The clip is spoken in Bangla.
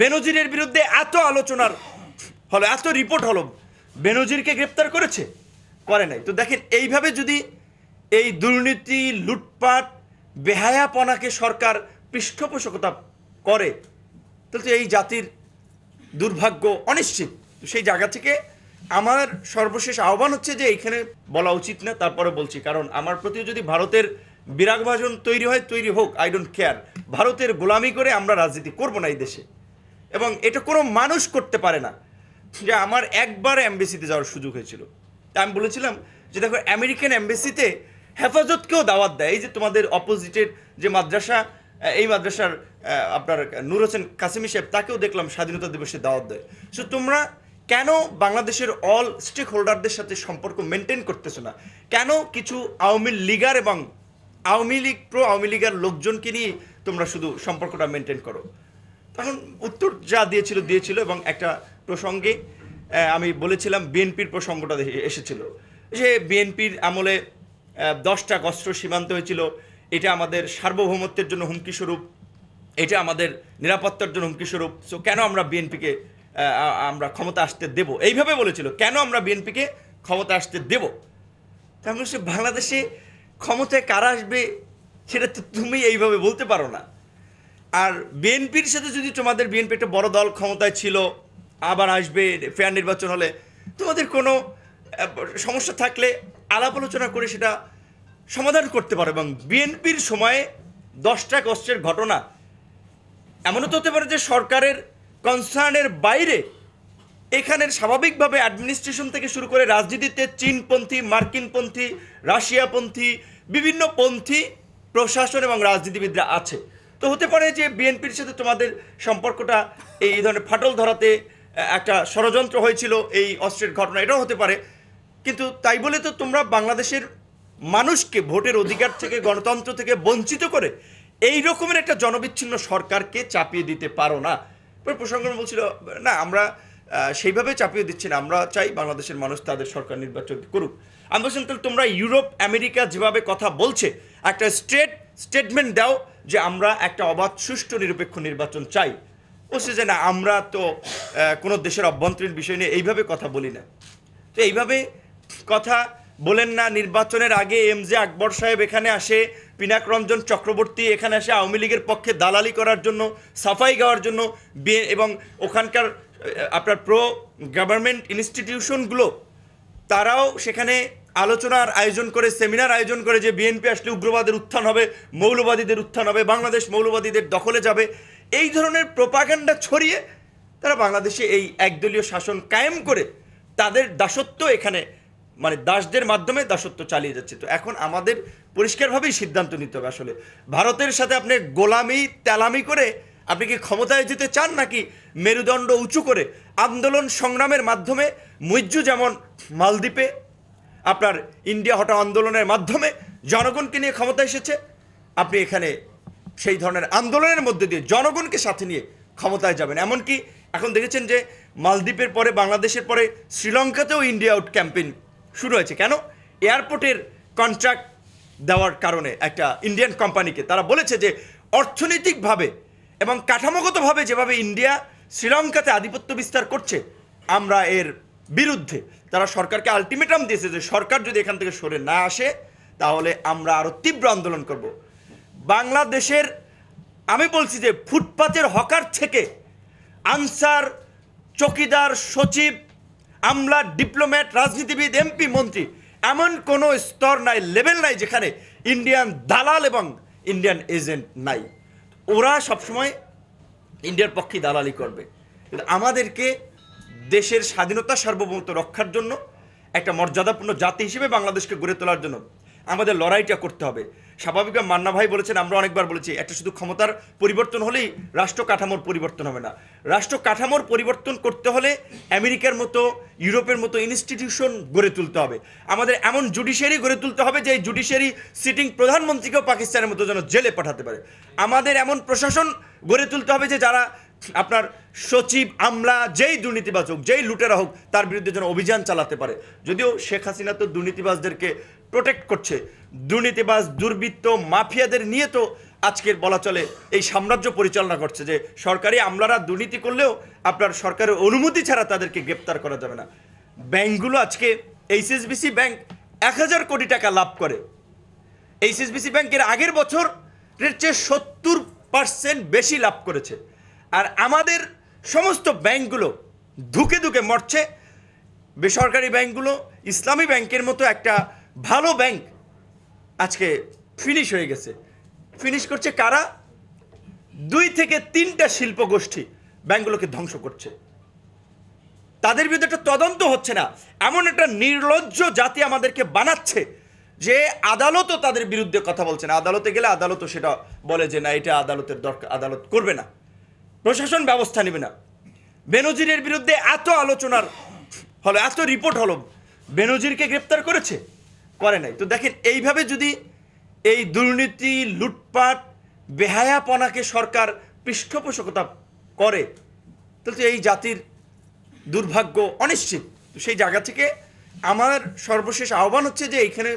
বেনজিরের বিরুদ্ধে এত আলোচনার হলো, এত রিপোর্ট হলো, বেনজিরকে গ্রেপ্তার করেছে? করে নাই। তো দেখেন, এইভাবে যদি এই দুর্নীতি, লুটপাট, বেহায়াপনাকে সরকার পৃষ্ঠপোষকতা করে, তাহলে তো এই জাতির দুর্ভাগ্য অনিশ্চিত। সেই জায়গা থেকে আমার সর্বশেষ আহ্বান হচ্ছে যে এইখানে বলা উচিত না, তারপরে বলছি। কারণ আমার প্রতি যদি ভারতের বিরাগভাজন তৈরি হয়, তৈরি হোক আই ডোন্ট কেয়ার ভারতের গোলামি করে আমরা রাজনীতি করব না এই দেশে। এবং এটা কোনো মানুষ করতে পারে না। যে আমার একবার অ্যাম্বাসিতে যাওয়ার সুযোগ হয়েছিল। তা আমি বলেছিলাম যে দেখো, আমেরিকান অ্যাম্বাসিতে হেফাজতকেও দাওয়াত দেয়। এই যে তোমাদের অপোজিটের যে মাদ্রাসা এই মাদ্রাসার আপনার নূর হোসেন কাসিমি সাহেব, তাকেও দেখলাম স্বাধীনতা দিবসে দাওয়াত দেয়। সো তোমরা কেন বাংলাদেশের অল স্টেক হোল্ডারদের সাথে সম্পর্ক মেনটেন করতেছো না? কেন কিছু আওয়ামী লীগার এবং আওয়ামী লীগ প্রো আওয়ামী লীগার লোকজনকে নিয়ে তোমরা শুধু সম্পর্কটা মেনটেন করো? তখন উত্তর যা দিয়েছিল দিয়েছিল এবং একটা প্রসঙ্গে আমি বলেছিলাম বিএনপির প্রসঙ্গটা এসেছিল যে বিএনপির আমলে দশটা অস্ত্র সীমান্ত হয়েছিল। এটা আমাদের সার্বভৌমত্বের জন্য হুমকি স্বরূপ। এটা আমাদের নিরাপত্তার জন্য হুমকি স্বরূপ। সো কেন আমরা বিএনপিকে আমরা ক্ষমতা আসতে দেব? এইভাবে বলেছিল, কেন আমরা বিএনপিকে ক্ষমতা আসতে দেব? তাহলে সে বাংলাদেশে ক্ষমতায় কারা আসবে, সেটা তো তুমি এইভাবে বলতে পারো না। আর বিএনপির সাথে যদি তোমাদের বিএনপি একটা বড় দল ক্ষমতায় ছিল, আবার আসবে ফেয়ার নির্বাচন হলে, তোমাদের কোনো সমস্যা থাকলে আলাপ আলোচনা করে সেটা সমাধান করতে পারো এবং বিএনপির সময়ে দশটা কষ্টের ঘটনা, এমনও তো হতে পারে যে সরকারের কনসার্নের বাইরে এখানের স্বাভাবিকভাবে অ্যাডমিনিস্ট্রেশন থেকে শুরু করে রাজনীতিতে চীনপন্থী, মার্কিনপন্থী, রাশিয়াপন্থী, বিভিন্ন পন্থী, প্রশাসন এবং রাজনীতিবিদরা আছে। তো হতে পারে যে বিএনপির সাথে তোমাদের সম্পর্কটা এই ধরনের ফাটল ধরাতে একটা ষড়যন্ত্র হয়েছিল এই অস্ত্রের ঘটনা, এটাও হতে পারে। কিন্তু তাই বলে তো তোমরা বাংলাদেশের মানুষকে ভোটের অধিকার থেকে, গণতন্ত্র থেকে বঞ্চিত করে এই রকমের একটা জনবিচ্ছিন্ন সরকারকে চাপিয়ে দিতে পারো না। পরে প্রসঙ্গ বলছিল, না, আমরা সেইভাবে চাপিয়ে দিচ্ছি না। আমরা চাই বাংলাদেশের মানুষ তাদের সরকার নির্বাচন করুক। আমি বলছিলাম তোমরা ইউরোপ, আমেরিকা যেভাবে কথা বলছে, একটা স্ট্রেট স্টেটমেন্ট দাও যে আমরা একটা অবাধ, সুষ্ঠু, নিরপেক্ষ নির্বাচন চাই। বলছে যে না, আমরা তো কোনো দেশের অভ্যন্তরীণ বিষয় নিয়ে এইভাবে কথা বলি না। তো এইভাবে কথা বলেন না, নির্বাচনের আগে এম জে আকবর সাহেব এখানে আসে, পিনাক রঞ্জন চক্রবর্তী এখানে আসে, আওয়ামী লীগের পক্ষে দালালি করার জন্য, সাফাই গাওয়ার জন্য এবং ওখানকার আপনার প্রো গভর্নমেন্ট ইনস্টিটিউশনগুলো, তারাও সেখানে আলোচনার আয়োজন করে, সেমিনার আয়োজন করে যে বিএনপি আসলে উগ্রবাদের উত্থান হবে, মৌলবাদীদের উত্থান হবে, বাংলাদেশ মৌলবাদীদের দখলে যাবে, এই ধরনের প্রোপাগান্ডা ছড়িয়ে তারা বাংলাদেশে এই একদলীয় শাসন কায়েম করে তাদের দাসত্ব এখানে মানে দাসদের মাধ্যমে দাসত্ব চালিয়ে যাচ্ছে। তো এখন আমাদের পরিষ্কারভাবেই সিদ্ধান্ত নিতে হবে আসলে। ভারতের সাথে আপনি গোলামি, তেলামি করে আপনি কি ক্ষমতায় যেতে চান নাকি মেরুদণ্ড উঁচু করে আন্দোলন সংগ্রামের মাধ্যমে মুইজ্জু যেমন মালদ্বীপে আপনার ইন্ডিয়া হটা আন্দোলনের মাধ্যমে জনগণকে নিয়ে ক্ষমতা এসেছে। আপনি এখানে সেই ধরনের আন্দোলনের মধ্যে দিয়ে জনগণকে সাথে নিয়ে ক্ষমতায় যাবেন। এমনকি এখন দেখেছেন যে মালদ্বীপের পরে, বাংলাদেশের পরে শ্রীলঙ্কাতেও ইন্ডিয়া আউট ক্যাম্পেইন শুরু হয়েছে। কেন? এয়ারপোর্টের কন্ট্রাক্ট দেওয়ার কারণে একটা ইন্ডিয়ান কোম্পানিকে তারা বলেছে যে অর্থনৈতিকভাবে এবং কাঠামোগতভাবে যেভাবে ইন্ডিয়া শ্রীলঙ্কাতে আধিপত্য বিস্তার করছে, আমরা এর বিরুদ্ধে তারা সরকারকে আলটিমেটাম দিয়েছে যে সরকার যদি এখান থেকে সরে না আসে, তাহলে আমরা আরও তীব্র আন্দোলন করব। বাংলাদেশের, আমি বলছি যে ফুটপাতের হকার থেকে আনসার, চকিদার, সচিব, আমলা, ডিপ্লোম্যাট, রাজনীতিবিদ, এমপি, মন্ত্রী, এমন কোনো স্তর নাই, লেভেল নাই যেখানে ইন্ডিয়ান দালাল এবং ইন্ডিয়ান এজেন্ট নাই। ওরা সবসময় ইন্ডিয়ার পক্ষে দালালি করবে। আমাদেরকে দেশের স্বাধীনতা সার্বভৌমত্ব রক্ষার জন্য একটা মর্যাদাপূর্ণ জাতি হিসেবে বাংলাদেশকে গড়ে তোলার জন্য আমাদের লড়াইটা করতে হবে। স্বাভাবিকভাবে মান্না ভাই বলেছেন, আমরা অনেকবার বলেছি, একটা শুধু ক্ষমতার পরিবর্তন হলেই রাষ্ট্র কাঠামোর পরিবর্তন হবে না। রাষ্ট্র কাঠামোর পরিবর্তন করতে হলে আমেরিকার মতো, ইউরোপের মতো ইনস্টিটিউশন গড়ে তুলতে হবে। আমাদের এমন জুডিশিয়ারি গড়ে তুলতে হবে যে জুডিশিয়ারি সিটিং প্রধানমন্ত্রীকেও পাকিস্তানের মতো যেন জেলে পাঠাতে পারে। আমাদের এমন প্রশাসন গড়ে তুলতে হবে যে যারা আপনার সচিব, আমলা, যেই দুর্নীতিবাজ হোক, যেই লুটেরা হোক, তার বিরুদ্ধে যেন অভিযান চালাতে পারে। যদিও শেখ হাসিনা তো দুর্নীতিবাজদেরকে প্রোটেক্ট করছে। দুর্নীতিবাজ, দুর্বৃত্ত, মাফিয়াদের নিয়ে তো আজকের বলা চলে এই সাম্রাজ্য পরিচালনা করছে যে সরকারি আমলারা দুর্নীতি করলেও আপনার সরকারের অনুমতি ছাড়া তাদেরকে গ্রেপ্তার করা যাবে না। ব্যাংকগুলো আজকে এইচএসবিসি ব্যাংক এক হাজার কোটি টাকা লাভ করে। এইচএসবিসি ব্যাংকের আগের বছরের চেয়ে সত্তর পার্সেন্ট বেশি লাভ করেছে। আর আমাদের সমস্ত ব্যাংকগুলো ধুকে ধুকে মরছে। বেসরকারি ব্যাংকগুলো, ইসলামী ব্যাংকের মতো একটা ভালো ব্যাংক আজকে ফিনিশ হয়ে গেছে। ফিনিশ করছে কারা? দুই থেকে তিনটা শিল্প গোষ্ঠী ব্যাংকগুলোকে ধ্বংস করছে। তাদের বিরুদ্ধে একটা তদন্ত হচ্ছে না। এমন একটা নির্লজ্জ জাতি আমাদেরকে বানাচ্ছে যে আদালতও তাদের বিরুদ্ধে কথা বলছে না। আদালতে গেলে আদালতও সেটা বলে যে, না, এটা আদালতের দরকার, আদালত করবে না। প্রশাসন ব্যবস্থা নেবে না। বেনজিরের বিরুদ্ধে এত আলোচনার হলো, এত রিপোর্ট হলো, বেনজিরকে গ্রেপ্তার করেছে? করে নাই। তো দেখেন, এইভাবে যদি এই দুর্নীতি, লুটপাট, বেহায়াপনাকে সরকার পৃষ্ঠপোষকতা করে, তাহলে তো এই জাতির দুর্ভাগ্য অনিশ্চিত। তো সেই জায়গা থেকে আমার সর্বশেষ আহ্বান হচ্ছে যে এইখানে